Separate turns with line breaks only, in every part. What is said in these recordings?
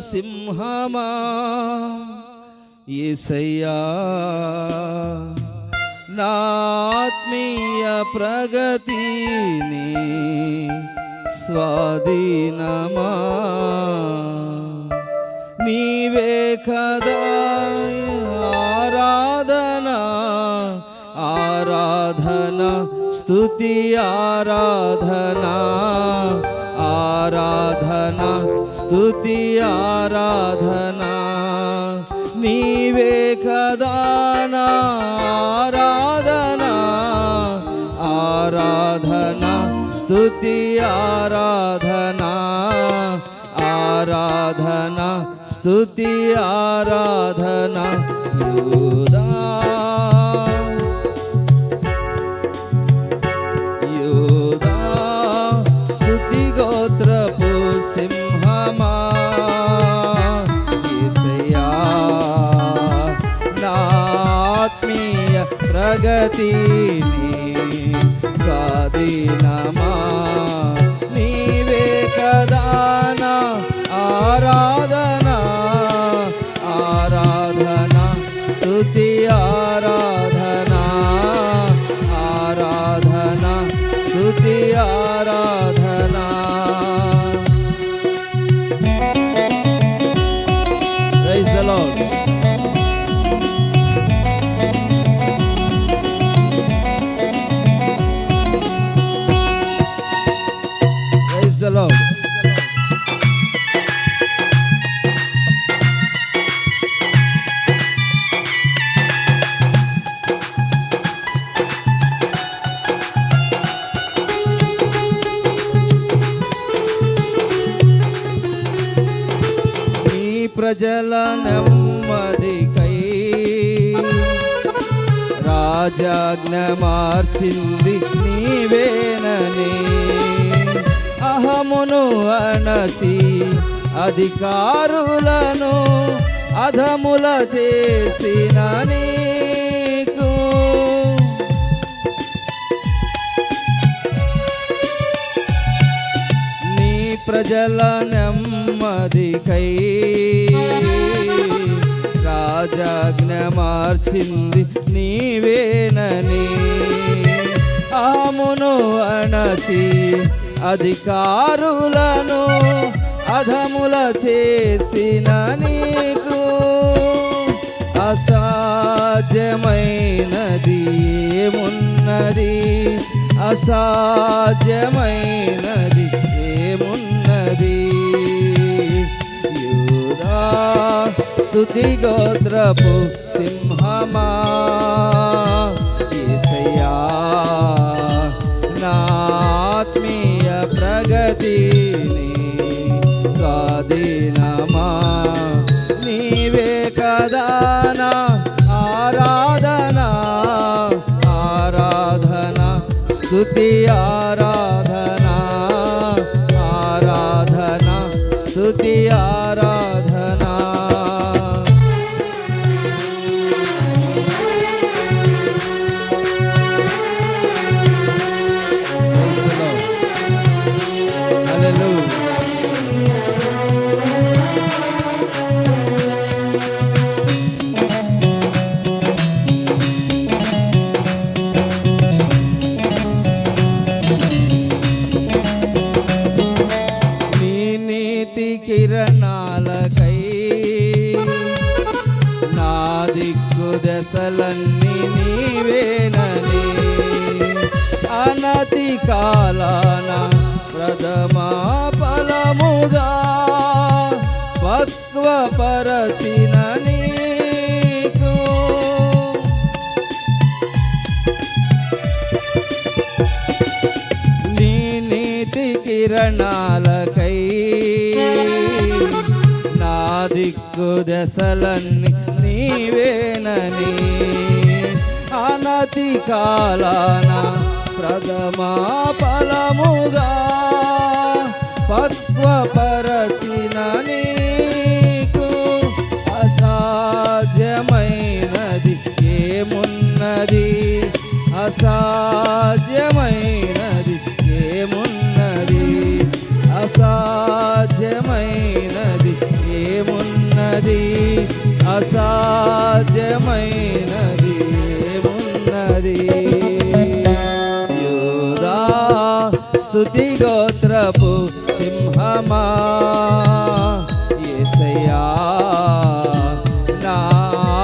సింహమా ఏసయ్యా నాత్మీయ ప్రగతిని స్వాధీనమా. నీవే కదా ఆరాధన ఆరాధన స్తుతి ఆరాధన ఆరాధన స్తుతి ఆరాధన నీవే కదా నా ఆరాధన ఆరాధన స్తుతి ఆరాధన ఆరాధన స్తుతి ఆరాధన ప్రగతిని స్వాధీనమా? నీవే కదాన ఆరాధన? ఆరాధన స్థుతి ఆరాధన? ఆరాధన స్థుతి ఆరాధన? Praise the Lord. ప్రజల నెమ్మదికై రాజాజ్ఞ మార్చింది నీవేనని. అహమును అనసి అధికారులను అధముల చేసిన ప్రజల నెమ్మదికై రాజాజ్ఞ మార్చింది నీవేనని. ఆమును అనసి అధికారులను అధముల చేసిన నీకు అసాధ్యమైనది ఏమున్నది? అసాధ్యమైనది ఏమున్నది ఉన్నది యూదా స్థుతి గోత్రపు సింహమా? యేసయ్యా నాత్మీయ ప్రగతిని స్వాధీనమా? నీవే కదా నా ఆరాధన? ఆరాధన స్తుతి ఆరాధన దిక్కు దశలన్నీ నీవేనని. అనతి కాలాన ప్రథమా ఫలముగా పక్వపరచిన నీకు. నీ నీతి కిరణాలకై నా దిక్కు దశలన్నీ నీవేనని అనతి కాలాన ప్రథమా ఫలముగా పక్వపరచిన నీకు అసాధ్యమైనది ఏమున్నది? అసా స్తుతి గోత్రపు సింహమా యేసయ్యా నా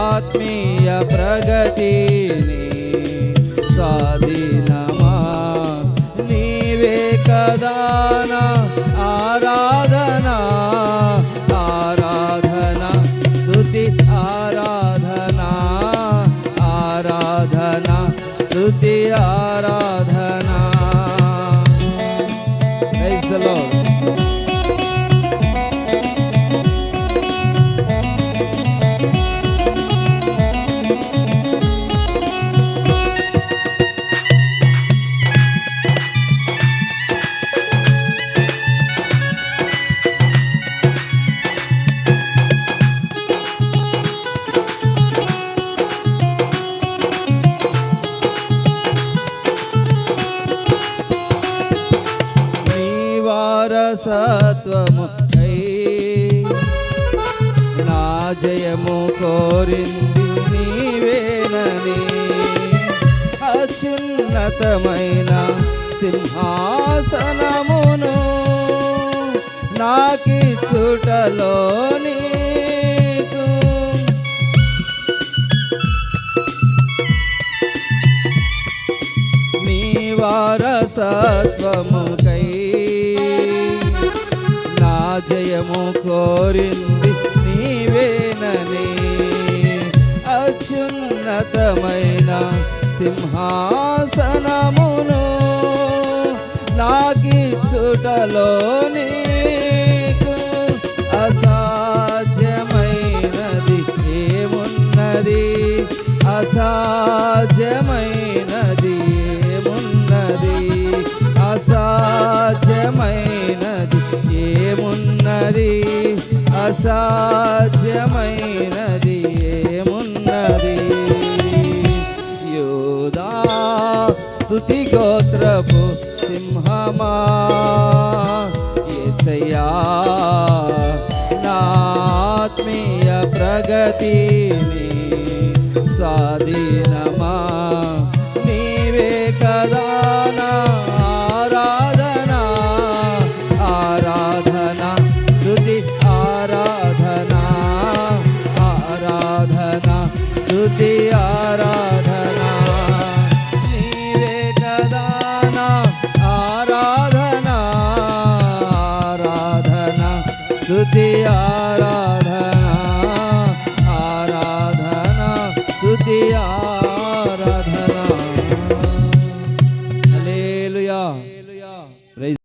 ఆత్మీయ ప్రగతిని స్వాధీనమా నీవే కదానా ఆరాధన ఆరాధన స్తుతి ఆరాధన ఆరాధన వారసత్వము నా జయము కోరింది నీవేనని. అత్యున్నతమైన సింహాసనమును నాకి. చుటలో నీకు నీ జయము కోరింది నీవేనని. అత్యున్నతమైన సింహాసనమును నాకి చుటలో నీకు అసాధ్యమైనది ఏమున్నది? అసాధ్యమైనది అసాధ్యమైనది ఏమున్నది? యోదా స్థుతి గోత్రపు సింహమా? ఎసయా నాత్మీయ ప్రగతిని స్వాధీన స్తుతి